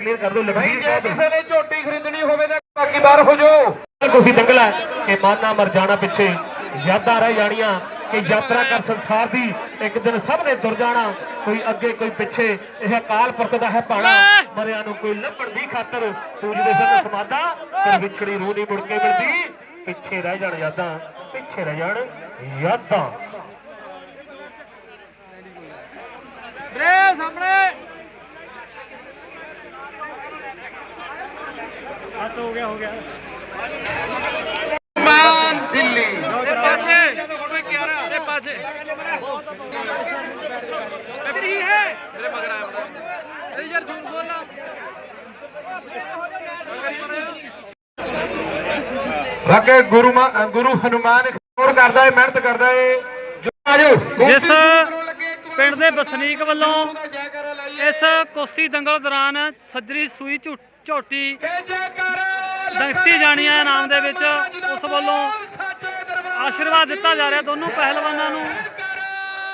Clear ਕਰ ਦਿਓ ਲਖਵੀਰ ਜੇ ਸਾਹਿਬ। ਕਿਸੇ ਨੇ ਝੋਟੀ ਖਰੀਦਣੀ ਹੋਵੇ ਤਾਂ ਬਾਕੀ ਬਾਹਰ ਹੋ ਜਾਓ। ਕੋਸੀ ਦੰਗਲਾ ਕਿ ਮਾਨਾ ਮਰ ਜਾਣਾ ਪਿੱਛੇ। ਯਾਦਾਂ ਰਹਿ ਜਾਣੀਆਂ ਕਿ ਯਾਤਰਾ ਕਰ ਸੰਸਾਰ ਦੀ। ਇੱਕ ਦਿਨ ਸਭ ਨੇ ਤੁਰ ਜਾਣਾ ਕੋਈ ਅੱਗੇ ਕੋਈ ਪਿੱਛੇ। ਇਹ ਅਕਾਲ ਪੁਰਖ ਦਾ ਹੈ ਪਾਣਾ ਮਰਿਆਂ ਨੂੰ ਕੋਈ ਲੱਭਣ ਦੀ ਖਾਤਰ ਪੂਜਦੇ ਸਨ ਸਮਾਦਾ ਪਰ ਵਿਛੜੀ ਰੂਹ ਨਹੀਂ ਮੁੜ ਕੇ ਮਿਲਦੀ। ਪਿੱਛੇ ਰਹਿ ਜਾਣ ਯਾਦਾਂ ਪਿੱਛੇ ਰਹਿ ਜਾਣ ਯਾਦਾਂ। ਰੇ ਸਾਹਮਣੇ। ਬਸ ਹੋ ਗਿਆ ਹੋ ਗਿਆ। ਮਾਨ ਦਿੱਲੀ। ਇਹ ਪਾਛੇ ਇਹ ਪਾਛੇ ਤੇਰੀ ਹੈ। ਤੇਰੇ ਮਗਰ ਆਇਆ ਸਹੀ ਯਾਰ ਧੂਮ ਖੋਲਣਾ ਵਾਕੇ ਗੁਰੂ ਮਾ- ਗੁਰੂ ਹਨੂਮਾਨ ਖੋਰ ਕਰਦਾ ਏ ਮਿਹਨਤ ਕਰਦਾ ਆਜੋ ਜਿਸ ਪਿੰਡ ਦੇ ਵਸਨੀਕ ਵੱਲੋਂ ਇਸ ਕੁਸ਼ਤੀ ਦੰਗਲ ਦੌਰਾਨ ਸੱਜਰੀ ਸੂਈ ਝੂ- ਝੋਟੀ ਦਿੱਤੀ ਜਾਣੀ ਹੈ ਇਨਾਮ ਦੇ ਵਿੱਚ ਉਸ ਵੱਲੋਂ ਆਸ਼ੀਰਵਾਦ ਦਿੱਤਾ ਜਾ ਰਿਹਾ ਦੋਨੋਂ ਪਹਿਲਵਾਨਾਂ ਨੂੰ।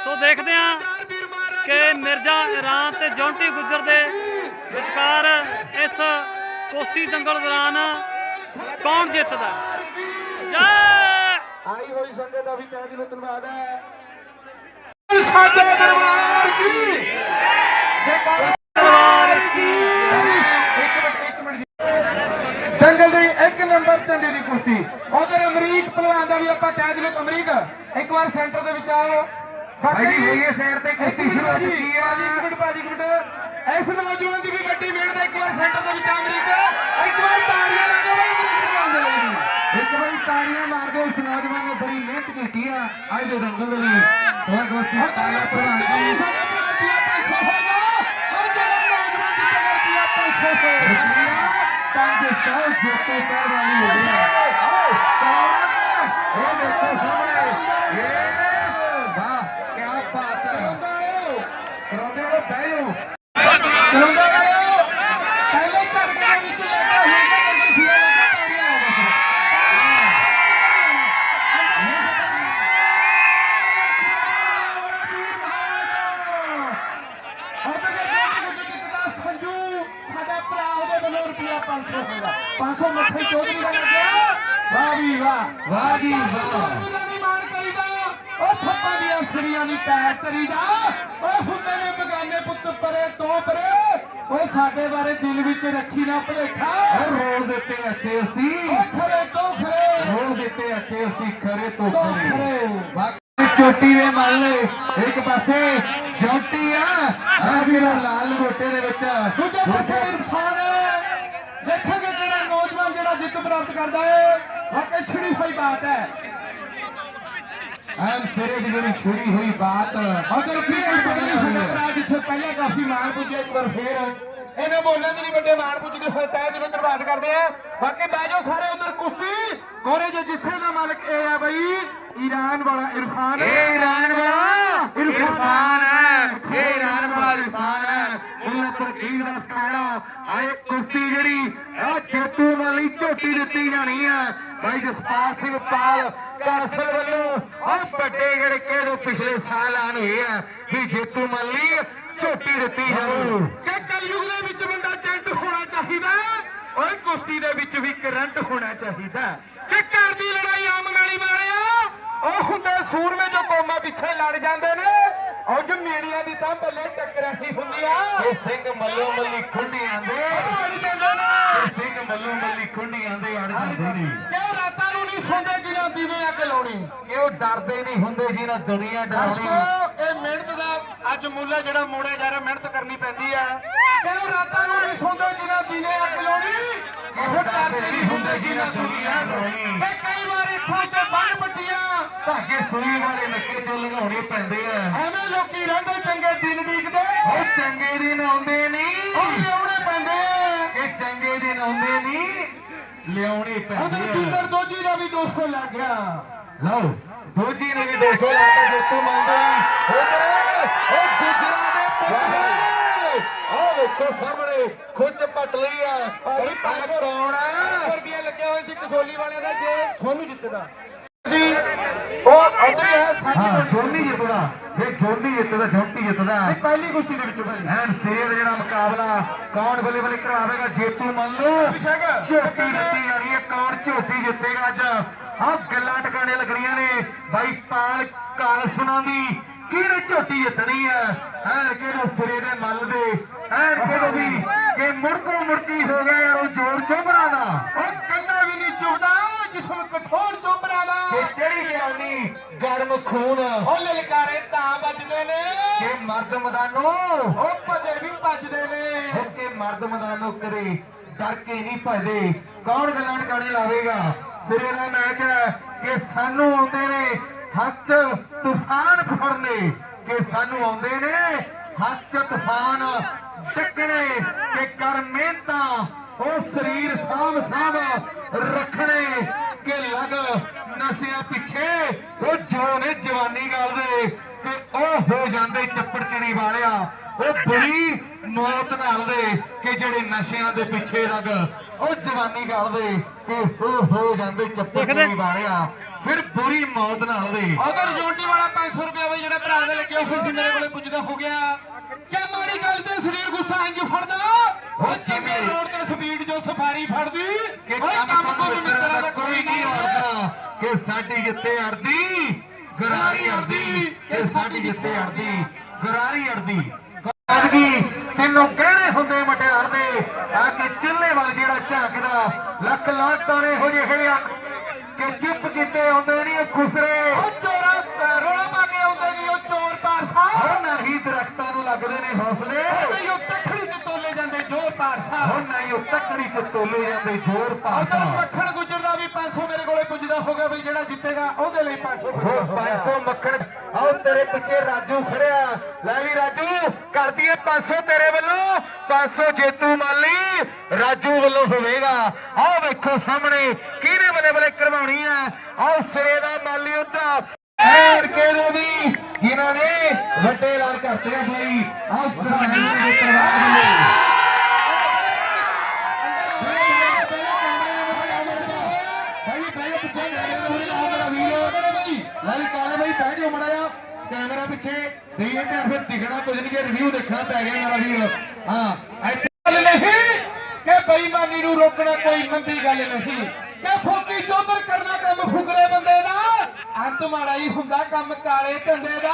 ਸੋ ਦੇਖਦੇ ਹਾਂ ਕਿ ਮਿਰਜ਼ਾ ਇਰਾਨ ਤੇ ਜੌਂਟੀ ਗੁੱਜਰ ਦੇ ਵਿਚਕਾਰ ਇਸ ਕੁਸ਼ਤੀ ਦੰਗਲ ਦੌਰਾਨ ਕੌਣ ਜਿੱਤਦਾ? ਜੈ! ਆਈ ਹੋਈ ਸੰਗਤ ਦਾ ਵੀ ਤਹਿ ਦਿਲੋਂ ਧੰਨਵਾਦ ਹੈ। ਸਾਚੇ ਦਰਬਾਰ ਕੀ? ਜੈਕਾਰਾ ਦਰਬਾਰ ਕੀ ਇੱਕ ਮਿੰਟ ਇੱਕ ਮਿੰਟ ਜੀ। ਦੰਗਲ ਦੀ ਇੱਕ ਨੰਬਰ ਦੀ ਕੁਸ਼ਤੀ ਉਧਰ ਅਮਰੀਕ ਪਹਿਲਵਾਨ ਦਾ ਵੀ ਆਪਾਂ ਕਹਿ ਕਿ ਅਮਰੀਕ ਇੱਕ ਵਾਰ ਸੈਂਟਰ ਦੇ ਵਿੱਚ ਆਓ। ਭਾਜੀ ਹੋਈਏ ਸਾਈਡ ਤੇ ਕੁਸ਼ਤੀ ਸ਼ੁਰੂ ਹੋ ਚੁੱਕੀ ਹੈ ਇੱਕ ਮਿੰਟ ਭਾਜੀ ਇੱਕ ਮਿੰਟ। ਇਸ ਨੌਜਵਾਨ ਦੀ ਵੀ ਵੱਡੀ ਮਿਹਨਤ ਹੈ ਇੱਕ ਵਾਰ ਸੈਂਟਰ ਦੇ ਵਿੱਚ ਆ ਅਮਰੀਕ ਇੱਕ ਵਾਰ ਤਾੜੀਆਂ ਲਾ ਦਿਓ ਬਈ ਅਮਰੀਕ ਦੇ ਲਈ। ਇੱਕ ਵਾਰੀ ਤਾੜੀਆਂ ਮਾਰ ਦਿਓ ਇਸ ਨੌਜਵਾਨ ਨੇ ਬੜੀ ਮਿਹਨਤ ਕੀਤੀ ਆ। ਅੱਜ ਦੇ ਦੰਗਲ ਦੇ ਲਈ ਬਹੁਤ ਬਹੁਤ ਸ਼ੁਕਰੀਆ ਪ੍ਰਧਾਨ ਜੀ ਪੰਜ ਸੌ ਜੇਤੇ ਪੈਰ ਵਾਲੀ ਹੋ ਗਈ ਇਹ ਦੇਖੋ ਸਾਹਮਣੇ ਇਹ ਵਾਹ ਕੀ ਬਾਤ ਹੈ ਕਰਾਉਂਦੇ ਹੋ ਬਹਿ ਜਾਓ ਪਹਿਲੇ ਝਟਕੇ ਦੇ ਵਿੱਚ ਲੱਗਾ ਹੋਏਗਾ ਦੰਗਲ ਸਿਰੇ ਲੱਗਾ ਤਾੜੀਆਂ ਲਾਓ ਬਸ ਉਧਰ ਦੇ ਜੋਟੀ ਗੁੱਜਰ ਜਿੱਤਦਾ ਸੰਜੂ ਸਾਡਾ ਭਰਾ ਉਹਦੇ ਵੱਲੋਂ ਰੁਪਿਆ 500 ਹੋਗਾ 500 ਮੱਥੇ ਚੌਧਰੀ ਦਾ ਲੱਗਿਆ ਵਾਹ ਵੀ ਵਾਹ ਵਾਹ ਜੀ ਵਾਹ ਜਿਹਦਾ ਨਹੀਂ ਮਾਣ ਕਰੀਦਾ ਸੱਪਾਂ ਦੀਆਂ ਸਰੀਆਂ ਦੀ ਪੈਰ ਤਰੀਦਾ ਉਹ ਹੁੰਦੇ ਨੇ ਬਗਾਨੇ ਪੁੱਤ ਪਰੇ ਤੋਂ ਪਰੇ। ਉਹ ਸਾਡੇ ਬਾਰੇ ਦਿਲ ਵਿੱਚ ਰੱਖੀ ਨਾ ਭਲੇਖਾ। ਰੋਲ ਦਿੱਤੇ ਅੱਤੇ ਅਸੀਂ। ਖਰੇ ਤੋਂ ਖਰੇ। ਰੋਲ ਦਿੱਤੇ ਅੱਤੇ ਅਸੀਂ ਖਰੇ ਤੋਂ ਖਰੇ। ਚੋਟੀ ਦੇ ਮੱਲ ਇੱਕ ਪਾਸੇ ਜੋਟੀ ਆ ਆ ਵੀਰਾ ਲਾਲ ਮੋਟੇ ਦੇ ਵਿੱਚ। ਦੂਜੇ ਪਾਸੇ ਇਰਫਾਨ ਦੇਖਾਂਗੇ ਕਿਹੜਾ ਨੌਜਵਾਨ ਜਿਹੜਾ ਜਿੱਤ ਪ੍ਰਾਪਤ ਕਰਦਾ ਹੈ ਵਾਕਈ ਛਿੜੀ ਹੋਈ ਬਾਤ ਹੈ। ਐਨ ਸਿਰੇ ਦੀ ਜਿਹੜੀ ਛੁਰੀ ਹੋਈ ਬਾਤ ਅਗਰ ਫਿਰ ਜਿੱਥੇ ਪਹਿਲਾਂ ਕਾਫੀ ਮਾਣ ਪੁੱਜਿਆ ਇੱਕ ਵਾਰ ਫੇਰ। ਇਹਨਾਂ ਬੋਲਾਂ ਦੇ ਨਹੀਂ ਵੱਡੇ ਮਾਣ ਪੁੱਜਦੇ ਹੋਏ ਤੈ ਦਿਲੋਂ ਧੰਨਵਾਦ ਕਰਦੇ ਆ। ਬਾਕੀ ਬਹਿ ਜਾਓ ਸਾਰੇ ਉਧਰ ਕੁਸ਼ਤੀ। ਕੋਰੇ ਜੇ ਜਿੱਥੇ ਦਾ ਮਾਲਕ ਇਹ ਆ ਬਈ। ਈਰਾਨ ਵਾਲਾ ਇਰਫਾਨ ਇਹ ਈਰਾਨ ਵਾਲਾ ਇਰਫਾਨ ਹੈ। ਇਹ ਈਰਾਨ ਵਾਲਾ ਇਰਫਾਨ ਹੈ। ਮੁੱਲਾ ਤਰਕੀਬ ਦਾ ਸਟਾੜਾ ਆਏ ਕੁਸ਼ਤੀ ਜਿਹੜੀ ਆ ਜੇਤੂ ਵਾਲੀ ਝੋਟੀ ਦਿੱਤੀ ਜਾਣੀ ਆ। ਭਾਈ ਜਸਪਾਲ ਸਿੰਘ ਪਾਲ ਕਾਸਲ ਵੱਲੋਂ ਆ ਵੱਡੇ ਜਿਹੜੇ ਕਿਹੜੇ ਪਿਛਲੇ ਸਾਲ ਆਨ ਹੋਏ ਆ ਵੀ ਜੇਤੂ ਮੱਲੀ ਝੋਟੀ ਦਿੱਤੀ ਜਾਊ। ਕਿ ਕਲਯੁਗ ਦੇ ਵਿੱਚ ਬੰਦਾ ਜੈਂਟ ਹੋਣਾ ਚਾਹੀਦਾ ਓਏ ਕੁਸ਼ਤੀ ਦੇ ਵਿੱਚ ਵੀ ਕਰੰਟ ਹੋਣਾ ਚਾਹੀਦਾ ਕਿ ਘਰ ਦੀ ਲੜਾਈ ਆਮ ਨਾਲੀ ਵਾਲਿਆ ਉਹ ਹੁੰਦੇ ਸੂਰਮੇ ਜੋ ਕੌਮਾਂ ਪਿੱਛੇ ਲੜ ਜਾਂਦੇ ਨੇ। ਉਹ ਜਮੀਣੀਆਂ ਦੀ ਤਾਂ ਬੱਲੇ ਟੱਕਰਾਂ ਹੀ ਹੁੰਦੀਆਂ ਇਹ ਸਿੰਘ ਮੱਲੋ ਮੱਲੀ ਖੁੰਡੀਆਂ ਦੇ। ਉਹ ਅੜ ਜਾਂਦੇ ਨੇ। ਇਹ ਸਿੰਘ ਮੱਲੋ ਮੱਲੀ ਖੁੰਡੀਆਂ ਦੇ ਅੜ ਜਾਂਦੇ ਨੇ। ਕਿਉਂ ਰਾਤਾਂ ਨੂੰ ਨਹੀਂ ਸੌਂਦੇ ਜਿਨ੍ਹਾਂ ਦੀਵੇ ਅੱਗ ਲਾਉਣੀ? ਕਿ ਉਹ ਡਰਦੇ ਨਹੀਂ ਹੁੰਦੇ ਜਿਹਨਾਂ ਦੁਨੀਆ ਡਰਾਉਣੀ? ਇਹ ਮਿਹਨਤ ਦਾ ਅੱਜ ਮੁੱਲ ਜਿਹੜਾ ਮੋੜਿਆ ਜਾ ਰਿਹਾ ਮਿਹਨਤ ਕਰਨੀ ਪੈਂਦੀ ਹੈ। ਕਿਉਂ ਰਾਤਾਂ ਨੂੰ ਨਹੀਂ ਸੌਂਦੇ ਜਿਨ੍ਹਾਂ ਦੀਨੇ ਅੱਗ ਲਾਉਣੀ? ਉਹ ਡਰਦੇ ਨਹੀਂ ਹੁੰਦੇ ਜਿਨ੍ਹਾਂ ਦੁਨੀਆ ਡਰਾਉਣੀ? ਤੇ ਕਈ ਵਾਰ ਇੱਥੋਂ ਬੰਨ ਪੱਟੀਆਂ ਧਾਗੇ ਸੂਈ ਵਾਲੇ ਨੱਕੇ ਚੋਂ ਲੰਘਾਉਣੇ ਪੈਂਦੇ ਆ। ਐਵੇਂ ਲੋਕੀ ਰਹਿੰਦੇ ਚੰਗੇ ਦਿਨ ਦੀਕਦੇ ਉਹ ਚੰਗੇ ਦਿਨ ਆਉਂਦੇ ਨਹੀਂ। ਉਹ ਲਿਆਉਣੇ ਪੈਂਦੇ ਆ। ਇਹ ਚੰਗੇ ਦਿਨ ਆਉਂਦੇ ਨਹੀਂ ਲਿਆਉਣੇ ਉਧਰ ਪੈਂਦੇ ਆ। ਬਿੰਦਰ ਦੋਜੀ ਦਾ ਵੀ 200 ਲੱਗ ਗਿਆ। ਲਓ ਦੋਜੀ ਨੇ ਵੀ 200 ਲਾਤਾ ਜੇਤੂ ਮੰਨਦੇ ਨਹੀਂ ਉਧਰ ਉਹ ਗੁਜਰਾਂ ਦੇ ਪੁੱਤ ਉਹ ਵੇਖੋ ਸਾਹਮਣੇ ਖੁੱਚ ਪਟ ਲਈ ਆ। ਬਈ ਪਾਸ ਕੌਣ ਆ? ਰੁਪਏ ਲੱਗਿਆ ਹੋਇਆ ਸੀ ਕਸੋਲੀ ਵਾਲਿਆਂ ਦਾ ਜੇ ਸੋਨੂੰ ਜਿੱਤਦਾ। ਸੀ ਉਹ ਉਧਰ ਹੈ ਸਾਡੀ ਹਾਂ ਜੋਨੀ ਜਿੱਤਦਾ। ਜੇ ਜੋਨੀ ਜਿੱਤਦਾ ਜੋਟੀ ਜਿੱਤਦਾ। ਪਹਿਲੀ ਕੁਸ਼ਤੀ ਦੇ ਵਿੱਚੋਂ ਭਾਈ ਐਨ ਸਿਰੇ ਦਾ ਜਿਹੜਾ ਮੁਕਾਬਲਾ ਕੌਣ ਬੱਲੇ ਬੱਲੇ ਕਰਾਵੇਗਾ? ਜੇਤੂ ਮੰਨ ਲਓ। ਅਭਿਸ਼ੇਕ। ਝੋਟੀ ਜਿੱਤੀ ਜਾਣੀ ਹੈ ਕੌਣ ਝੋਟੀ ਜਿੱਤੇਗਾ ਅੱਜ? ਆਹ ਗੱਲਾਂ ਟਿਕਾਣੇ ਲੱਗਣੀਆਂ ਨੇ। ਬਾਈ ਪਾਲ ਕਾਲ ਸੁਣਾਉਂਦੀ ਕਿਹਨੇ ਝੋਟੀ ਜਿੱਤਣੀ ਹੈ? ਐਨ ਕਿਹਨੂੰ ਸਿਰੇ ਦੇ ਮੱਲ ਦੇ। ਐਨ ਕਿਹਨੂੰ ਵੀ। ਕਿ ਮੁੜਕੋ ਮੁੜਕੀ ਹੋ ਗਿਆ ਯਾਰ ਉਹ ਜ਼ੋਰ ਚੋਬਰਾ ਦਾ। ਉਹ ਕੰਨਾ ਵੀ ਨਹੀਂ ਚੁਬਦਾ। ਜਿਸਮ ਕਠੋਰ ਚੋਬਰਾ ਦਾ ਕਿ ਚੜੀ ਜਵਾਨੀ ਗਰਮ ਖੂਨ। ਉਹ ਲਲਕਾਰੇ ਤਾਂ ਵੱਜਦੇ ਨੇ। ਕਿ ਮਰਦ ਮੈਦਾਨੋਂ। ਉਹ ਭਜੇ ਵੀ ਭੱਜਦੇ ਨੇ। ਹੋ ਕੇ ਮਰਦ ਮੈਦਾਨੋਂ ਕਰੇ ਡਰ ਕੇ ਨਹੀਂ ਭਜਦੇ। ਕੌਣ ਗੱਲਾਂ ਟਿਕਾਣੇ ਲਾਵੇਗਾ? ਸਿਰੇ ਦਾ ਮੈਚ ਹੈ ਕਿ ਸਾਨੂੰ ਆਉਂਦੇ ਨੇ ਹੱਥ ਤੂਫਾਨ ਫੜਨੇ। ਕਿ ਸਾਨੂੰ ਆਉਂਦੇ ਨੇ ਹੱਥ ਤੂਫਾਨ ਟੱਕਣੇ ਕਿ ਕਰ ਮਿਹਨਤਾਂ ਉਹ ਸਰੀਰ ਸਾਂਭ ਸਾਂਭ ਰੱਖਣੇ। ਕਿ ਲਗ ਨਸਿਆਂ ਪਿੱਛੇ। ਉਹ ਜੋ ਨੇ ਜਵਾਨੀ ਗੱਲ ਦੇ ਕਿ ਉਹ ਹੋ ਜਾਂਦੇ ਚੱਪੜ ਚਿੜੀ ਵਾਲਿਆ। ਉਹ ਬੁਰੀ ਮੌਤ ਨਾਲ ਦੇ ਕਿ ਜਿਹੜੇ ਨਸ਼ਿਆਂ ਦੇ ਪਿੱਛੇ ਲੱਗ ਉਹ ਜਵਾਨੀ ਗੱਲ ਦੇ ਕਿ ਹੋ ਹੋ ਜਾਂਦੇ ਚੱਪੜ? ਚਿੜੀ ਵਾਲਿਆ। ਫਿਰ ਬੁਰੀ ਮੌਤ ਨਾਲ ਦੇ। ਉਧਰ ਜੋਟੀ ਵਾਲਾ 500 ਰੁਪਏ ਬਈ ਜਿਹੜਾ ਭਰਾ ਦੇ ਲੱਗਿਆ ਸੀ ਮੇਰੇ ਕੋਲੇ ਪੁੱਜਦਾ ਹੋ ਗਿਆ। ਕਿਆ ਮਾੜੀ ਗੱਲ ਤੇ ਸਰੀਰ ਗੁੱਸਾ ਇੰਜ ਫੜਦਾ? ਉਹ ਜਿਵੇਂ ਰੋਡ ਤੇ ਸਾਡੀ ਜਿੱਤੇ ਅੜਦੀ ਗਰਾਰੀ ਅੜਦੀ ਕਿ ਸਾਡੀ ਜਿੱਤੇ ਅੜਦੀ ਗਰਾਰੀ ਅੜਦੀ। ਕਾਦਗੀ ਤੈਨੂੰ ਕਹਿਣੇ ਹੁੰਦੇ ਮਟਿਆਰ ਦੇ ਆ ਕਿ ਚੁੱਲ੍ਹੇ ਵੱਲ ਜਿਹੜਾ ਝਾਕਦਾ ਲੱਖ ਲਾਟਾਂ ਨੇ ਹੋ ਜਿਹੇ ਆ ਕਿ ਚੁੱਪ ਕੀਤੇ ਹੁੰਦੇ ਨਹੀਂ ਉਹ ਖੁਸਰੇ। ਉਹ ਚੋਰਾ ਰੋਲਾ ਪਾ ਕੇ ਆਉਂਦੇ ਨਹੀਂ ਉਹ ਚੋਰ ਪਾਰਸਾ। ਹਰ ਨਹੀਂ ਦਰਖਤਾਂ ਨੂੰ ਲੱਗਦੇ ਨੇ ਹੌਸਲੇ। ਨਹੀਂ ਉਹ ਤਖੜੀ ਚ ਤੋਲੇ ਜਾਂਦੇ ਜੋਰ ਪਾਰਸਾ। ਹੁਣ ਨਹੀਂ ਉਹ ਤੱਕੜੀ ਚ ਤੋਲੇ ਜਾਂਦੇ ਜ਼ੋਰ ਪਾਸਾ ਮੱਖਣ ਦਾ ਵੀ 500 ਮੇਰੇ ਕੋਲੇ ਪੁੱਜਦਾ ਹੋਗਾ ਬਈ ਜਿਹੜਾ ਜਿੱਤੇਗਾ ਉਹਦੇ ਲਈ 500 ਉਹ 500 ਮੱਖਣ। ਆਓ ਤੇਰੇ ਪਿੱਛੇ ਰਾਜੂ ਖੜਿਆ। ਲੈ ਵੀ ਰਾਜੂ ਕਰ ਦਈਏ 500 ਤੇਰੇ ਵੱਲੋਂ। 500 ਜੇਤੂ ਮਾਲੀ ਰਾਜੂ ਵੱਲੋਂ ਹੋਵੇਗਾ। ਆਓ ਵੇਖੋ ਸਾਹਮਣੇ ਕਿਹਨੇ ਬੱਲੇ ਬੱਲੇ ਕਰਵਾਉਣੀ ਹੈ ਆਓ ਸਿਰੇ ਦਾ ਮਾਲੀ ਉੱਤਾ ਐਰ ਕੇ ਵੀ ਜਿਨ੍ਹਾਂ ਨੇ ਵੱਡੇ ਐਲਾਨ ਕਰਤੇ ਆ ਬਈ। ਆਓ ਕਰਵਾਉਣੀ ਦੇ ਕਰਵਾ ਦਿਓ ਭਾਈ ਪਹਿਲੇ ਪਿੱਛੇ ਕੈਮਰਾ ਮੂਰੇ ਲਾਓ ਮੇਰਾ ਵੀਰ ਲੈ ਵੀ ਕਾਲਾ ਭਾਈ ਬਹਿ ਜਾਓ ਮੜਾ ਜਾ ਕੈਮਰਾ ਪਿੱਛੇ ਦੇਈਏ ਤੇ ਫਿਰ ਦਿਖਣਾ ਕੁਝ ਨਹੀਂ ਕਿ ਰਿਵਿਊ ਦੇਖਣਾ ਪੈ ਗਿਆ ਮੇਰਾ ਵੀਰ ਹਾਂ, ਇੱਥੇ ਗੱਲ ਨਹੀਂ ਕਿ ਬੇਈਮਾਨੀ ਨੂੰ ਰੋਕਣਾ ਕੋਈ ਮੰਦੀ ਗੱਲ ਨਹੀਂ, ਕਿ ਚੌਧਰ ਕਰਨਾ ਕੰਮ ਫੁਕਰੇ ਬੰਦੇ ਦਾ। ਅੰਤ ਮਾੜਾ ਹੀ ਹੁੰਦਾ ਕੰਮ ਕਾਲੇ ਧੰਦੇ ਦਾ।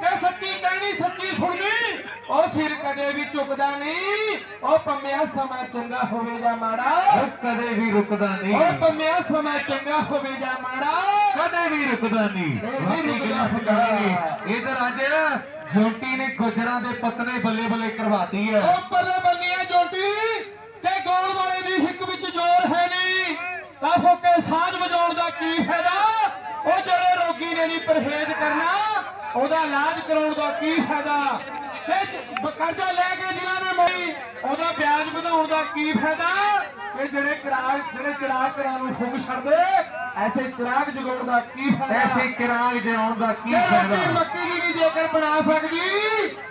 ਕਿ ਸੱਚੀ ਕਹਿਣੀ ਸੱਚੀ ਸੁਣਨੀ ਉਹ ਸਿਰ ਕਦੇ ਵੀ ਝੁਕਦਾ ਨਹੀਂ। ਉਹ ਪੰਮਿਆ ਸਮਾਂ ਚੰਗਾ ਹੋਵੇ ਜਾਂ ਮਾੜਾ ਕਦੇ ਵੀ ਰੁਕਦਾ ਨਹੀਂ। ਉਹ ਪੰਮਿਆ ਸਮਾਂ ਚੰਗਾ ਹੋਵੇ ਜਾਂ ਮਾੜਾ। ਕਦੇ ਵੀ ਰੁਕਦਾ ਨਹੀਂ। ਵਾਕਈ ਗੱਲਾਂ ਫਕਾਰੀ ਇਧਰ ਅੱਜ ਜੋਟੀ ਨੇ ਗੁਜਰਾਂ ਦੇ ਪਤਨੇ ਬੱਲੇ ਬੱਲੇ ਕਰਵਾਤੀ ਹੈ। ਉਹ ਪਰਲੇ ਬੰਨੀ ਹੈ ਜੋਟੀ ਤੇ ਗੋਲ ਵਾਲੇ ਦੀ ਹਿੱਕ ਵਿੱਚ ਜ਼ੋਰ ਹੈ ਨਹੀਂ ਤਾਂ ਫੋਕੇ ਸਾਜ਼ ਵਜਾਉਣ ਦਾ ਕੀ ਫਾਇਦਾ? ਉਹ ਜਿਹੜੇ ਰੋਗੀ ਨੇ ਨਹੀਂ ਪਰਹੇਜ਼ ਕਰਨਾ, ਉਹਦਾ ਇਲਾਜ ਕਰਾਉਣ ਦਾ ਕੀ ਫਾਇਦਾ? ਤੇ ਕਰਜ਼ਾ ਲੈ ਕੇ ਜਿਨ੍ਹਾਂ ਨੇ ਮੋਈ ਉਹਦਾ ਵਿਆਜ ਵਧਾਉਣ ਦਾ ਕੀ ਫਾਇਦਾ? ਇਹ ਜਿਹੜੇ ਚਿਰਾਗ ਜਿਹੜੇ ਚਿਰਾਗ ਘਰਾਂ ਨੂੰ ਫੁੱਕ ਛੱਡਦੇ ਐਸੇ ਚਿਰਾਗ ਜਗਾਉਣ ਦਾ ਕੀ ਫਾਇਦਾ? ਐਸੇ ਚਿਰਾਗ ਜਲਾਉਣ ਦਾ ਕੀ ਫਾਇਦਾ? ਮੱਕੀ ਦੀ ਨਹੀਂ ਜੇਕਰ ਬਣਾ ਸਕਦੀ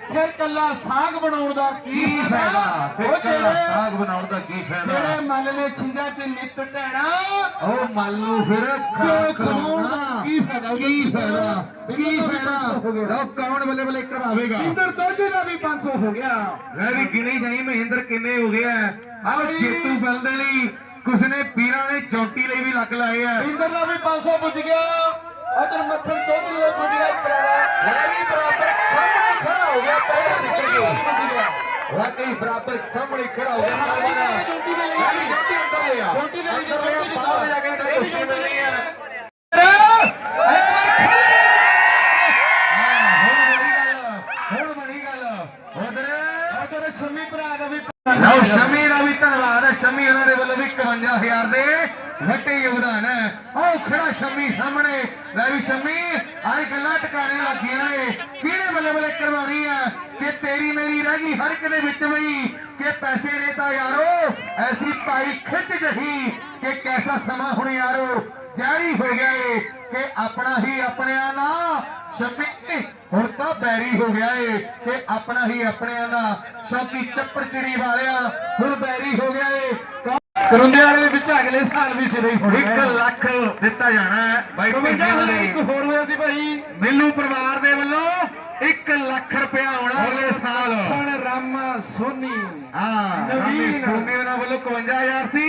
ਫਿਰ ਕੱਲਾ ਸਾਗ ਬਣਾਉਣ ਦਾ ਕੀ ਕੀ ਫਾਇਦਾ? ਫਿਰ ਕੱਲਾ ਸਾਗ ਬਣਾਉਣ ਦਾ ਕੀ ਫਾਇਦਾ? ਜਿਹੜੇ ਮੱਲ ਨੇ ਛਿੰਝਾਂ 'ਚ ਨਿੱਤ ਢਹਿਣਾ ਉਹ ਮੱਲ ਨੂੰ ਫਿਰ ਖਾ ਕਿਉਂ ਕਰਾਉਣਾ ਖਵਾਉਣਾ? ਕੀ ਫਾਇਦਾ? ਕੀ ਫਾਇਦਾ? ਕੀ ਫਾਇਦਾ। ਲਓ ਕੌਣ ਬੱਲੇ ਬੱਲੇ ਕਰਵਾਵੇਗਾ ਇੰਦਰ ਦੋਜੇ ਦਾ ਵੀ 500 ਹੋ ਗਿਆ। ਲੈ ਵੀ ਗਿਣੀ ਜਾਈ ਮਹਿੰਦਰ ਕਿੰਨੇ ਹੋ ਗਿਆ? ਆਹ ਜੇਤੂ ਬੰਦੇ ਲਈ ਕੁਛ ਨੇ ਪੀਰਾਂ ਨੇ ਚੌਂਟੀ ਲਈ ਵੀ ਲੱਗ ਲਾਏ ਆ। ਇੰਦਰ ਦਾ ਵੀ 500 ਪੁੱਜ ਗਿਆ। ਉਧਰ ਮੱਖਣ ਚੌਧਰੀ ਦਾ ਪੁੱਜ ਗਿਆ ਲੈ ਵੀ ਬਰਾਬਰ ਸਾਹਮਣੇ ਖੜਾ ਹੋ ਗਿਆ ਪਹਿਲਾਂ ਨਿਕਲ ਗਿਆ। ਵਾਕਈ ਬਰਾਬਰ ਸਾਹਮਣੇ ਖੜਾ ਹੋ ਗਿਆ। ਜੋਟੀ ਦੇ ਲਈ ਜੋਟੀ ਅੰਦਰ ਲਿਆ ਜੋਟੀ ਦੇ ਲਈ ਅੰਦਰ ਬਾਹਰ ਜਾ ਕੇ ਤਾਂ ਕੁਸ਼ਤੀ ਮਿਲਣੀ बवंजा हज़ार के घटे योगदान है। आओ खड़ा शमी सामने। रवि शमी अरे गल टकाने लगिया ने कि बल्ले बल्ले करवानी है? कि तेरी मेरी रह गई हर कि पैसे ने तो यारो, ऐसी भाई खिच जही। कि कैसा समा हूँ यारो। जारी हो गया है कि अपना ही अपन ना शमी हूँ तो बैरी हो गया है कि अपना ही अपन ना शमी चप्पड़ चिड़ी वाले हूँ बैरी हो गया है ਕਰੁੰਦੇ ਵਾਲੇ ਦੇ ਵਿੱਚ ਅਗਲੇ ਸਾਲ ਵੀ ਸਿਰੇ ਹੀ ਹੋਣਾ 1 ਲੱਖ ਦਿੱਤਾ ਜਾਣਾ ਹੈ। ਬਾਈ ਢਿੱਡੀ ਵਾਲੇ। ਇੱਕ ਹੋਰ ਹੋਇਆ ਸੀ ਭਾਈ। ਮਿੱਲੂ ਪਰਿਵਾਰ ਦੇ ਵੱਲੋਂ 1 ਲੱਖ ਰੁਪਇਆ ਆਉਣਾ ਅਗਲੇ ਸਾਲ। ਹੁਣ ਰਾਮਾ ਸੋਨੀ ਹਾਂ ਨਵੀਨ। ਸੋਨੀ ਉਹਨਾਂ ਵੱਲੋਂ 51000 ਸੀ।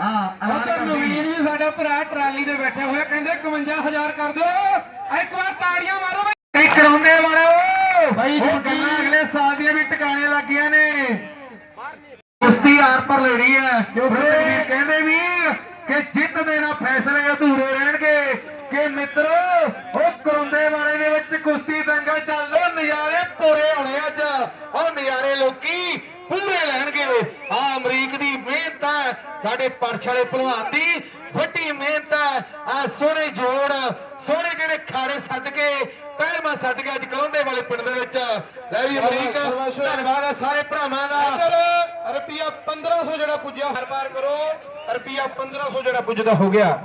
ਹਾਂ ਉਧਰ ਨਵੀਨ। ਵੀ ਸਾਡਾ ਭਰਾ ਟਰਾਲੀ ਤੇ ਬੈਠੇ ਹੋਏ ਕਹਿੰਦੇ 51000 ਕਰ ਦਿਓ। ਇੱਕ ਵਾਰ ਤਾੜੀਆਂ ਮਾਰੋ ਬਈ। ਕਈ ਕਰਾਉਂਦੇ ਵਾਲਿਓ। ਉਹ ਜੀ। ਗੱਲਾਂ ਅਗਲੇ ਸਾਲ ਦੀਆਂ ਵੀ ਟਿਕਾਣੇ ਲੱਗੀਆਂ ਨੇ। ਕੁਸ਼ਤੀ ਆਰ ਪਰ ਲੈਣੀ ਹੈ। ਜੋ ਵੀਰ ਕਹਿੰਦੇ ਵੀ ਕਿ ਜਿੱਤ ਦੇ ਨਾਲ ਫੈਸਲੇ ਅਧੂਰੇ ਰਹਿਣਗੇ। ਕਿ ਮਿੱਤਰੋ ਉਹ ਕਰਾਉਂਦੇ ਵਾਲੇ ਦੇ ਵਿੱਚ ਕੁਸ਼ਤੀ ਦੰਗਲ ਚੱਲਦਾ ਨਜ਼ਾਰੇ ਪੂਰੇ ਹੋਣੇ ਅੱਜ। ਉਹ ਨਜ਼ਾਰੇ ਲੋਕੀ ਪੂਰੇ ਲੈਣਗੇ। ਆ ਅਮਰੀਕ ਦੀ ਮਿਹਨਤ ਹੈ। ਸਾਡੇ ਪਰਛ ਵਾਲੇ ਭਲਵਾਨ ਦੀ ਵੱਡੀ ਮਿਹਨਤ ਹੈ। ਆ ਸੋਹਣੇ ਜੋੜ ਸੋਹਣੇ ਜਿਹੜੇ ਖਾੜੇ ਸੱਦ ਕੇ ਪਹਿਲਵਾਨ ਸੱਦ ਕੇ ਅੱਜ ਕਰਾਉਂਦੇ ਵਾਲੇ ਪਿੰਡ ਦੇ ਵਿੱਚ। ਲੈ ਵੀ ਅਮਰੀਕ ਧੰਨਵਾਦ ਹੈ ਸਾਰੇ ਭਰਾਵਾਂ ਦਾ। ਰੁਪਿਆ 1500 ਜਿਹੜਾ ਪੁੱਜਿਆ, ਹਰ ਵਾਰ ਕਰੋ, ਰੁਪਿਆ 1500 ਜਿਹੜਾ ਪੁੱਜਦਾ ਹੋ ਗਿਆ।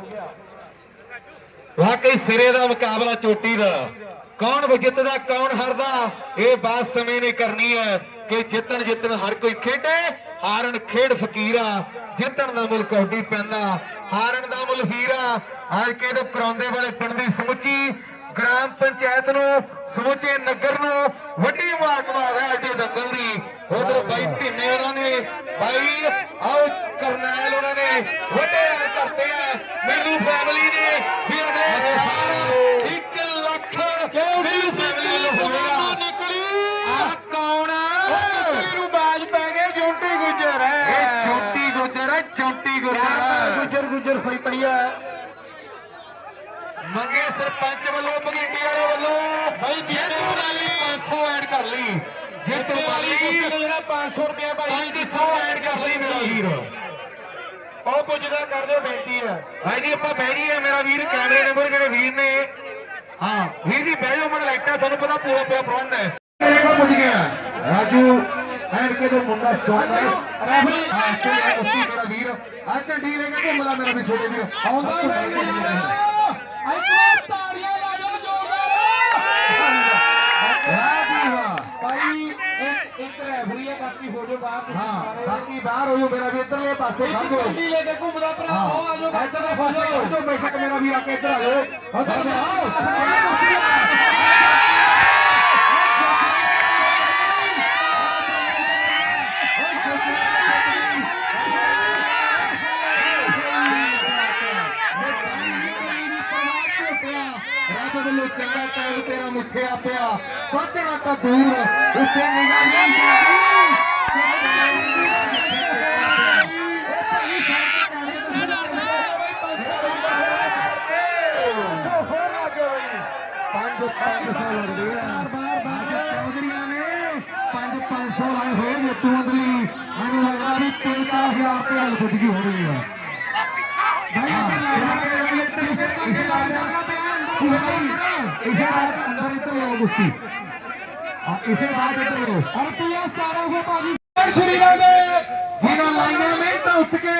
ਵਾਕਈ ਸਿਰੇ ਦਾ ਮੁਕਾਬਲਾ ਚੋਟੀ ਦਾ। ਕੌਣ ਜਿੱਤਦਾ ਕੌਣ ਹਾਰਦਾ, ਇਹ ਬਾਤ ਸਮੇਂ ਨੇ ਕਰਨੀ ਹੈ ਕਿ ਜਿੱਤਣ ਜਿੱਤਣ ਹਰ ਕੋਈ ਖੇਡੇ। ਹਾਰਨ ਖੇਡ ਫਕੀਰਾ, ਜਿੱਤਣ ਦਾ ਮੁੱਲ ਕੌਡੀ ਪੈਂਦਾ। ਹਾਰਨ ਦਾ ਮੁੱਲ ਹੀਰਾ ਅੱਜ ਕੇ ਤੋਂ ਕਰਾਉਂਦੇ ਵਾਲੇ ਪਿੰਡ ਦੀ ਸਮੁੱਚੀ ਗ੍ਰਾਮ ਪੰਚਾਇਤ ਨੂੰ, ਸਮੁੱਚੇ ਨਗਰ ਨੂੰ ਵੱਡੀ ਮੁਬਾਰਕਬਾਦ ਹੈ ਅੱਜ ਦੇ ਦੰਗਲ ਦੀ। ਉਧਰ ਬਾਈ ਢਿੰਨੇ ਉਹਨਾਂ ਨੇ ਬਾਈ ਆਓ ਕਰਨੈਲ ਉਹਨਾਂ ਨੇ ਵੱਡੇ ਰਨ ਕਰਤੇ ਆ। ਮੈਨੂੰ ਫੈਮਿਲੀ ਨੇ ਵੀ ਅਗਲੇ ਸਾਲ 1 ਲੱਖ ਮੈਨੂੰ ਫੈਮਿਲੀ ਵੱਲੋਂ ਹੋਵੇਗਾ। ਨਿਕਲੀ? ਆ ਕੌਣ ਨੂੰ ਬਾਜ ਪੈ ਗਏ? ਜੋਟੀ ਗੁੱਜਰ ਇਹ ਹੈ ਚੋਟੀ ਗੁਜਰ ਹੈ। ਚੋਟੀ ਗੁਜਰ ਗੁੱਜਰ ਗੁੱਜਰ ਹੋਈ ਪਈ ਹੈ ਮੰਗੇ ਸਰਪੰਚ ਵੱਲੋਂ ਬਗਿੰਡੀ ਵਾਲੇ ਵੱਲੋਂ ਭਾਈ ਜਿਹਦੇ ਵਾਲੀ 500 ਐਡ ਕਰ ਲਈ। ਜੇਤੂ ਵਾਲੀ ਜਿਹੜਾ 500 ਰੁਪਏ ਭਾਈ 500 ਐਡ ਕਰ ਲਈ ਮੇਰਾ ਵੀਰ। ਉਹ ਪੁੱਜਦਾ ਕਰ ਦਿਓ ਬੇਨਤੀ ਹੈ। ਭਾਈ ਜੀ ਆਪਾਂ ਬਹਿ ਗਏ ਮੇਰਾ ਵੀਰ ਕੈਮਰੇ ਦੇ ਮੂਹਰੇ ਜਿਹੜੇ ਵੀਰ ਨੇ। ਹਾਂ ਵੀਰ ਜੀ ਬਹਿ ਜਾਓ ਮਨ ਲਾਈਟਾਂ ਤੁਹਾਨੂੰ ਪਤਾ ਪੂਰਾ ਪੂਰਾ ਪ੍ਰਬੰਧ ਹੈ। ਮੇਰੇ ਕੋਲ ਪੁੱਜ ਗਿਆ। ਰਾਜੂ ਐਡ ਕੇ ਦੋ ਮੁੰਡਾ ਸੋਨਾ ਰੈਫਰੀ ਹਾਂ ਕੁਸ਼ਤੀ ਮੇਰਾ ਵੀਰ। ਆ ਝੰਡੀ ਲੈ ਕੇ ਘੁੰਮਲਾ ਮੇਰਾ ਵੀ ਛੋਟੇ ਵੀਰ। ਆਉਂਦਾ ਵੇਖ ਯਾਰ ਇੱਕ ਵਾਰ ਤਾੜੀਆਂ ਲਾ ਦਿਓ ਜ਼ੋਰਦਾਰ ਵਾਹ ਜੀ ਵਾਹ ਭਾਈ ਹੈ ਬਾਕੀ ਹੋ ਜਾਓ ਬਾਹਰ। ਤੁਸੀਂ ਹਾਂ ਸਾਰੇ। ਬਾਕੀ ਬਾਹਰ ਹੋ ਜਾਓ ਮੇਰਾ ਵੀ ਇੱਧਰਲੇ ਪਾਸੇ ਖੜ ਜਾਓ। ਗੱਡੀ ਲੈ ਕੇ ਘੁੰਮਦਾ ਭਰਾ ਉਹ ਆ ਜਾਓ ਹਾਂ ਇੱਧਰਲੇ ਪਾਸੇ ਖੜ ਜਾਓ ਬੇਸ਼ੱਕ ਮੇਰਾ ਵੀ ਆ ਕੇ ਇੱਧਰ ਆ ਜਾਓ। ਇੱਧਰ ਆਓ। ਰੱਬ ਵੱਲੋਂ ਚੰਗਾ ਟਾਈਮ ਤੇਰਾ ਮੁੱਠਿਆ ਪਿਆ। ਪਹੁੰਚਣਾ ਤਾਂ ਦੂਰ, ਉੱਥੇ ਨਿਗਾਹ ਨਹੀਂ ਪੰਜ ਪੰਜ ਸੌ ਲੜਦੇ ਆ। ਅੱਜ ਚੌਧਰੀਆਂ ਨੇ, ਪੰਜ ਪੰਜ ਸੌ ਲਾਏ ਹੋਏ ਜੱਟੂ ਅੰਦਲੀ ਮੈਨੂੰ ਲੱਗਦਾ ਵੀ 3000 ਤੇ ਹਲ ਪੁੱਜ ਗਈ ਰਹੀ ਆ। ਇੱਧਰ ਲਓ ਗੁਸਤੀ ਆ ਇਸੇ ਬਾਤ ਇੱਧਰ ਲਓ ਰੁਪਿਆ 1700 ਭਾਜੀ ਸ਼੍ਰੀ ਰਾਮ ਦੇ ਜਿਹਨਾਂ ਲਾਈਆਂ ਮਿਹਨਤਾਂ ਉੱਠ ਕੇ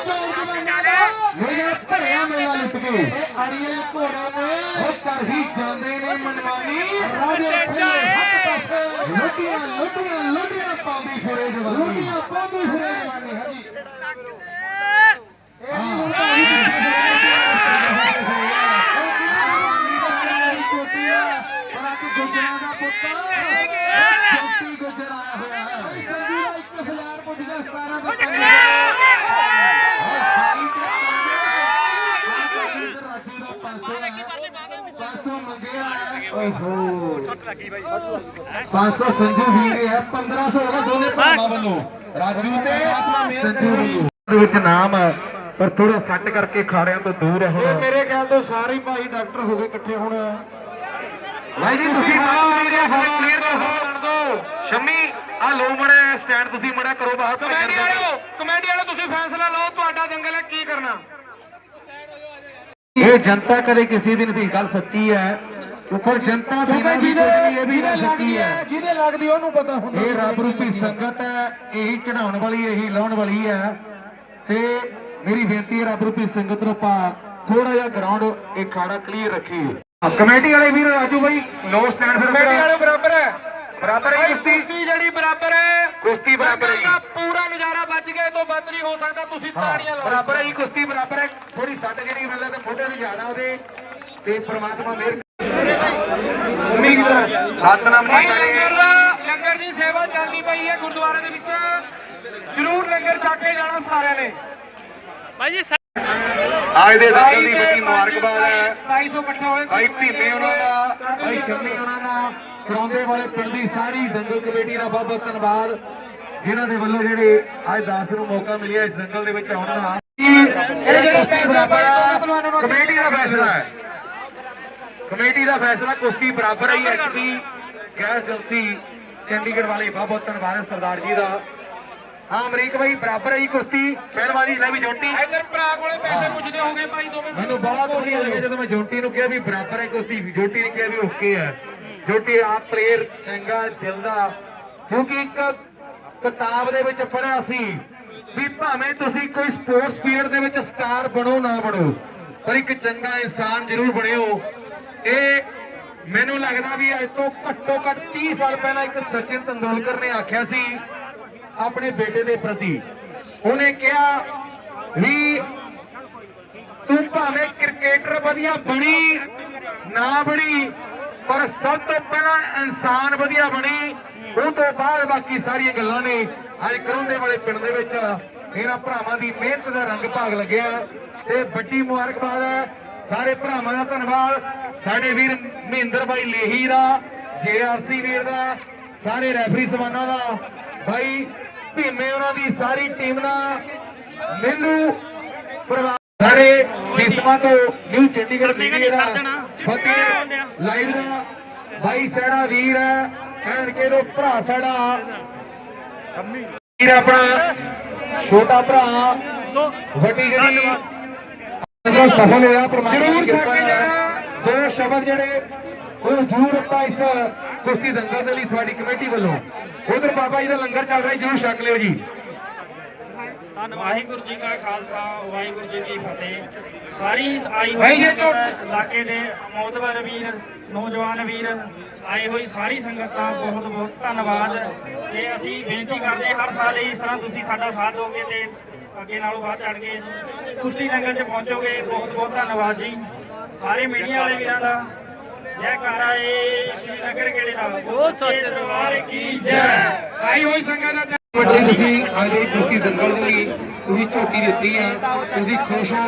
ਜੋਰ ਜਵਾਨਾਂ ਦਾ ਮੇਰੇ ਭਰਿਆ ਮੇਲਾ ਲੁੱਟ ਕੇ ਇਹ ਅੜੀਏ ਘੋੜੇ ਨੇ ਉਹ ਕਰ ਹੀ ਜਾਂਦੇ ਨੇ ਮਨਮਾਨੀ ਰਾਜੇ ਖੇਲੇ ਹੱਥ ਪਾਸੇ ਲੁੱਟੀਆਂ ਲੁੱਟੀਆਂ ਗੁਜਰਾਂ ਦਾ ਪੁੱਤ ਚੌਥੀ ਗੁਜਰ ਆਇਆ ਹੋਇਆ ਹੈ ਸੰਜੂ ਦਾ 1000 ਪੁੱਜਦਾ 17 ਦਾ ਔਰ ਸਾਈ ਤੇ ਕਾਂਗੇ ਰਾਜੂ ਦਾ 500 ਹੈ 500 ਮੰਗਿਆ ਹੈ ਓਏ ਹੋ 500 ਸੰਜੂ ਵੀਰੇ ਹੈ 1500 ਹੋਗਾ ਦੋਨੇ ਭਰਾਵਾਂ ਵੱਲੋਂ ਰਾਜੂ ਤੇ ਸੰਜੂ ਦੇ ਵਿੱਚ ਨਾਮ ਹੈ, ਪਰ ਥੋੜਾ ਸੱਟ ਕਰਕੇ ਖਾੜਿਆਂ ਤੋਂ ਦੂਰ ਹੈ ਹੁਣ ਮੇਰੇ ਖਿਆਲ ਤੋਂ ਸਾਰੇ ਭਾਈ ਡਾਕਟਰ ਹੋ ਗਏ ਇਕੱਠੇ ਹੁਣ ਭਾਈ ਜੀ ਤੁਸੀਂ ਰਾਜੂ ਵੀਰੇ ਸਾਰੇ ਕਲੀਅਰ ਕਰ। ਸ਼ਮੀ ਆ ਲੋ ਮੜਾ ਸਟੈਂਡ ਤੁਸੀਂ ਮੜਾ ਕਰੋ ਬਾਹਰ ਕਮੇਟੀ ਵਾਲਿਓ ਕਮੇਟੀ ਵਾਲਿਓ ਤੁਸੀਂ ਫੈਸਲਾ ਲਓ ਤੁਹਾਡਾ ਦੰਗਲ ਹੈ ਕੀ ਕਰਨਾ? ਇਹ ਜਨਤਾ ਕਦੇ ਕਿਸੇ ਦੀ ਨਹੀਂ ਗੱਲ ਸੱਚੀ ਹੈ। ਉੱਪਰ ਜਨਤਾ ਬਿਨਾਂ ਵੀ ਕੁਝ ਨਹੀਂ ਇਹ ਵੀ ਗੱਲ ਸੱਚੀ ਹੈ। ਜਿਹਦੇ ਲੱਗਦੀ ਉਹਨੂੰ ਪਤਾ ਹੁੰਦਾ। ਇਹ ਰੱਬ ਰੂਪੀ ਸੰਗਤ ਹੈ ਇਹੀ ਚੜਾਉਣ ਵਾਲੀ ਇਹੀ ਲਾਉਣ ਵਾਲੀ ਹੈ। ਤੇ ਮੇਰੀ ਬੇਨਤੀ ਹੈ ਰੱਬ ਰੂਪੀ ਸੰਗਤ ਨੂੰ ਆਪਾਂ ਥੋੜਾ ਜਿਹਾ ਗਰਾਊਂਡ ਇਹ ਖਾੜਾ ਕਲੀਅਰ ਰੱਖੀਏ। ਕਮੇਟੀ ਵਾਲੇ ਵੀਰ ਰਾਜੂ ਬਾਈ ਲੋ ਸਟੈਂਡ ਫਿਰ ਕਮੇਟੀ ਵਾਲੇ ਬਰਾਬਰ ਹੈ। ਬਰਾਬਰ ਹੈ ਕੁਸ਼ਤੀ। ਕੁਸ਼ਤੀ ਜਿਹੜੀ ਬਰਾਬਰ ਹੈ। ਕੁਸ਼ਤੀ ਬਰਾਬਰ ਹੈ ਪੂਰਾ ਨਜ਼ਾਰਾ ਵੱਜ ਗਿਆ ਤੋਂ ਤੋਂ ਵੱਧ ਨਹੀਂ ਹੋ ਸਕਦਾ ਤੁਸੀਂ ਤਾੜੀਆਂ ਲਾਓ। ਬਰਾਬਰ ਹੈ ਜੀ ਕੁਸ਼ਤੀ ਬਰਾਬਰ ਹੈ। ਥੋੜੀ ਸੱਟ ਜਿਹੜੀ ਮਿਲਦਾ ਤੇ ਮੋਢੇ ਨੂੰ ਜ਼ਿਆਦਾ ਉਹਦੇ। ਤੇ ਪ੍ਰਮਾਤਮਾ ਮਿਹਰ ਸਤਨਾਮ ਭਾਈ ਕਰੇ ਲੰਗਰ ਦਾ ਲੰਗਰ ਦੀ ਸੇਵਾ ਚੱਲਦੀ ਪਈ ਹੈ ਗੁਰਦੁਆਰੇ ਦੇ ਵਿੱਚ। ਜ਼ਰੂਰ ਲੰਗਰ ਛਕ ਕੇ ਜਾਣਾ ਸਾਰਿਆਂ ਨੇ। ਬਾਈ ਜੀ ਅੱਜ ਦੇ ਦੰਗਲ ਦੀ ਬੜੀ ਮੁਬਾਰਕਬਾਦ ਹੈ। 2200 ਇਕੱਠਾ ਹੋਏ ਭਾਈ ਭੀਮੇ ਉਹਨਾਂ ਦਾ ਭਾਈ ਸ਼ੰਮੀ ਉਹਨਾਂ ਦਾ ਕਰਾਉਂਦੇ ਵਾਲੇ ਪਿੰਡ ਦੀ ਸਾਰੀ ਦੰਗਲ ਕਮੇਟੀ ਦਾ ਬਹੁਤ ਬਹੁਤ ਧੰਨਵਾਦ। ਜਿਨ੍ਹਾਂ ਦੇ ਵੱਲੋਂ ਜਿਹੜੇ ਅੱਜ ਦਾਸ ਨੂੰ ਮੌਕਾ ਮਿਲਿਆ ਇਸ ਦੰਗਲ ਦੇ ਵਿੱਚ ਆਉਣ ਦਾ। ਇਹ ਜਿਹੜਾ ਕੁਸ਼ਤੀ ਬਰਾਬਰ ਕਮੇਟੀ ਦਾ ਫੈਸਲਾ ਹੈ। ਕਮੇਟੀ ਦਾ ਫੈਸਲਾ ਕੁਸ਼ਤੀ ਬਰਾਬਰ ਹੈ ਐਚਪੀ ਗੈਸ ਏਜੰਸੀ ਚੰਡੀਗੜ੍ਹ ਵਾਲੇ ਬਹੁਤ ਬਹੁਤ ਧੰਨਵਾਦ ਹੈ ਸਰਦਾਰ ਜੀ ਦਾ। ਹਾਂ ਅਮਰੀਕ ਭਾਈ ਬਰਾਬਰ ਹੈ ਜੀ ਕੁਸ਼ਤੀ। ਪਹਿਲਵਾਨੀ ਲੈ ਵੀ ਜੋਟੀ। ਇਧਰ ਭਰਾ ਕੋਲੇ ਪੈਸੇ ਪੁੱਜਦੇ ਹੋਗੇ ਭਾਈ ਦੋਵੇਂ ਮੈਨੂੰ ਬਹੁਤ ਵਧੀਆ ਲੱਗਿਆ ਜਦੋਂ ਮੈਂ ਜੋਟੀ ਨੂੰ ਕਿਹਾ ਵੀ ਬਰਾਬਰ ਹੈ ਕੁਸ਼ਤੀ ਜੋਟੀ ਨੇ ਕਿਹਾ ਵੀ ਓਕੇ ਹੈ। ਜੋਟੀ ਆ ਪਲੇਅਰ ਚੰਗਾ ਦਿਲ ਦਾ। ਕਿਉਂਕਿ ਇੱਕ ਕਿਤਾਬ ਦੇ ਵਿੱਚ ਪੜਿਆ ਸੀ ਵੀ ਭਾਵੇਂ ਤੁਸੀਂ ਕੋਈ ਸਪੋਰਟਸ ਪੀਰੀਅਡ ਦੇ ਵਿੱਚ ਸਟਾਰ ਬਣੋ ਨਾ ਬਣੋ ਪਰ ਇੱਕ ਚੰਗਾ ਇਨਸਾਨ ਜ਼ਰੂਰ ਬਣਿਓ। ਇਹ ਮੈਨੂੰ ਲੱਗਦਾ ਵੀ ਅੱਜ ਤੋਂ ਘੱਟੋ ਘੱਟ 30 ਸਾਲ ਪਹਿਲਾਂ ਇੱਕ ਸਚਿਨ ਤੰਦੂਲਕਰ ਨੇ ਆਖਿਆ ਸੀ ਆਪਣੇ ਬੇਟੇ ਦੇ ਪ੍ਰਤੀ। ਉਹਨੇ ਕਿਹਾ ਵੀ ਤੂੰ ਭਾਵੇਂ ਕ੍ਰਿਕਟਰ ਵਧੀਆ ਬਣੀ, ਨਾ ਬਣੀ, ਪਰ ਸਭ ਤੋਂ ਪਹਿਲਾਂ ਇਨਸਾਨ ਵਧੀਆ ਬਣੀ, ਉਹ ਤੋਂ ਬਾਅਦ ਬਾਕੀ ਸਾਰੀਆਂ ਗੱਲਾਂ ਨੇ। ਅੱਜ ਕਰੋਂਦੇ ਵਾਲੇ ਪਿੰਡ ਦੇ ਵਿੱਚ ਇਹਨਾਂ ਭਰਾਵਾਂ ਦੀ ਮਿਹਨਤ ਦਾ ਰੰਗ ਭਾਗ ਲੱਗਿਆ। ਤੇ ਵੱਡੀ ਮੁਬਾਰਕਬਾਦ ਹੈ। ਸਾਰੇ ਭਰਾਵਾਂ ਦਾ ਧੰਨਵਾਦ। ਸਾਡੇ ਵੀਰ ਮਹਿੰਦਰ ਬਾਈ ਲੇਹੀ ਦਾ ਜੇਆਰਸੀ ਵੀਰ ਦਾ, ਸਾਰੇ ਰੈਫਰੀ ਸਵਾਨਾਂ ਦਾ। ਬਾਈ, ਭੀਮੇ ਉਹਨਾਂ ਦੀ ਸਾਰੀ ਟੀਮ ਦਾ। ਮੈਨੂੰ ਪਰਿਵਾਰ ਸਾਰੇ ਸਿਸਮਾ ਤੋਂ ਨਿਊ ਚੰਡੀਗੜ੍ਹ ਮੀਡੀਆ ਦਾ ਫਤਿਹ ਲਾਈਵ ਦਾ ਭਾਈ ਸਾਡਾ ਵੀਰ ਹੈ ਐਨ ਕੇ ਦੋ ਭਰਾ ਸਾਡਾ। ਵੀਰ ਆਪਣਾ ਛੋਟਾ ਭਰਾ ਵੱਡੀ ਜਿਹੜੀ ਸਫਲ ਹੋਇਆ ਪਰਮਾਤਮਾ ਦੀ ਕਿਰਪਾ ਨਾਲ। ਦੋ ਸ਼ਬਦ ਜਿਹੜੇ ਉਹ ਜਰੂਰ ਆਪਾਂ ਇਸ ਕੁਸ਼ਤੀ ਦੰਗਲ ਦੇ ਲਈ ਤੁਹਾਡੀ ਕਮੇਟੀ ਵੱਲੋਂ। ਉਧਰ ਬਾਬਾ ਜੀ ਦਾ ਲੰਗਰ ਚੱਲ ਰਿਹਾ ਜਰੂਰ ਛਕ ਲਿਓ ਜੀ। ਵਾਹਿਗੁਰੂ ਜੀ ਕਾ ਖਾਲਸਾ ਵਾਹਿਗੁਰੂ ਜੀ ਕੀ ਫਤਿਹ। ਸਾਰੀ ਆਈ ਹੋਈ ਇਲਾਕੇ ਦੇ ਮੌਤਬਰ ਵੀਰ ਨੌਜਵਾਨ ਵੀਰ ਆਈ ਹੋਈ ਸਾਰੀ ਸੰਗਤ ਦਾ ਬਹੁਤ ਬਹੁਤ ਧੰਨਵਾਦ। ਤੇ ਅਸੀਂ ਬੇਨਤੀ ਕਰਦੇ ਹਰ ਸਾਲ ਇਸ ਤਰ੍ਹਾਂ ਤੁਸੀਂ ਸਾਡਾ ਸਾਥ ਦੋਗੇ ਤੇ ਅੱਗੇ ਨਾਲੋਂ ਬਾਅਦ ਚੜ ਕੇ ਕੁਸ਼ਤੀ ਦੰਗਲ 'ਚ ਪਹੁੰਚੋਗੇ। ਬਹੁਤ ਬਹੁਤ ਧੰਨਵਾਦ ਜੀ। ਸਾਰੇ ਮੀਡੀਆ ਵਾਲੇ ਵੀਰਾਂ ਦਾ ਜੈ ਕਾਰਾ ਏ ਸ਼੍ਰੀ ਨਗਰ ਕਿਹੜੇ ਦਾ। ਬਹੁਤ ਸੱਚੇ ਦਰਬਾਰ ਕੀ ਜੈ। ਆਈ ਹੋਈ ਸੰਗਤ ਦਾ ਮਿੰਟ ਤੁਸੀਂ ਅੱਜ ਦੀ ਕੁਸ਼ਤੀ ਦੰਗਲ ਦੇ ਲਈ ਤੁਸੀਂ ਝੋਟੀ ਦਿੱਤੀ ਹੈ ਤੁਸੀਂ ਖੁਸ਼ ਹੋ?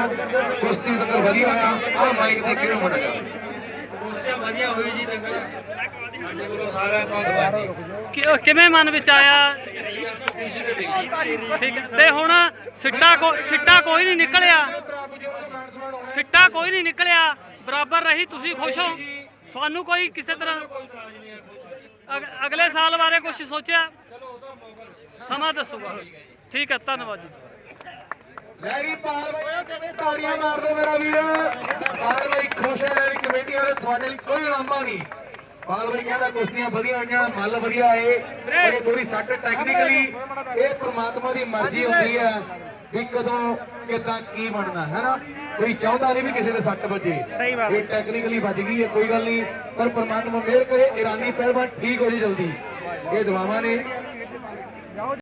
ਕੁਸ਼ਤੀ ਦੰਗਲ ਵਧੀਆ ਹੋਇਆ, ਆਹ ਮਾਈਕ ਤੇ ਕਿਹੜਾ ਮੁੰਡਾ ਹੈ ਵਧੀਆ ਹੋਈ ਜੀ ਦੰਗਲ। ਸਾਡੇ ਵੱਲੋਂ ਸਾਰਿਆਂ ਧੰਨਵਾਦ ਕਿਵੇਂ ਮਨ ਵਿੱਚ ਆਇਆ? ਠੀਕ ਤੇ ਹੁਣ ਸਿੱਟਾ ਕੋ ਸਿੱਟਾ ਕੋਈ ਨਹੀਂ ਨਿਕਲਿਆ। ਸਿੱਟਾ ਕੋਈ ਨਹੀਂ ਨਿਕਲਿਆ। ਬਰਾਬਰ ਰਹੀ, ਤੁਸੀਂ ਖੁਸ਼ ਹੋ? ਤੁਹਾਨੂੰ ਕੋਈ ਕਿਸੇ ਤਰ੍ਹਾਂ ਅਗ- ਅਗਲੇ ਸਾਲ ਬਾਰੇ ਕੁਝ ਸੋਚਿਆ? ਸਮਾਂ ਦੱਸੂਗਾ। ਠੀਕ ਹੈ ਧੰਨਵਾਦ ਜੀ। ਲੈਰੀ ਪਾਲ ਬਾਈ ਤਾੜੀਆਂ ਮਾਰ ਦਿਓ ਮੇਰਾ ਵੀਰ। ਪਾਲ ਬਾਈ ਖੁਸ਼ ਹੈ ਲੈਰੀ ਕਮੇਟੀ ਵਾਲੇ ਤੁਹਾਡੇ ਲਈ ਕੋਈ ਲਾਂਭਾ ਨਹੀਂ। ਪਾਲ ਬਾਈ ਕਹਿੰਦਾ ਕੁਸ਼ਤੀਆਂ ਵਧੀਆ ਹੋਈਆਂ ਮੱਲ ਵਧੀਆ ਆਏ ਪਰ ਥੋੜੀ ਸੱਟ ਟੈਕਨੀਕਲੀ ਇਹ ਪ੍ਰਮਾਤਮਾ ਦੀ ਮਰਜ਼ੀ ਹੁੰਦੀ ਹੈ ਵੀ ਕਦੋਂ ਕਿਦਾਂ ਕੀ ਬਣਨਾ ਹੈ ਨਾ? ਕੋਈ ਚਾਹੁੰਦਾ ਨਹੀਂ ਵੀ ਕਿਸੇ ਦੇ ਸੱਟ ਵੱਜੇ। ਇਹ ਟੈਕਨੀਕਲੀ ਵੱਜ ਗਈ ਹੈ ਕੋਈ ਗੱਲ ਨਹੀਂ। ਪਰ ਪ੍ਰਮਾਤਮਾ ਮਿਹਰ ਕਰੇ ਇਰਾਨੀ ਪਹਿਲਵਾਨ ਠੀਕ ਹੋ ਜੇ ਜਲਦੀ। ਇਹ ਦੁਆਵਾਂ ਨੇ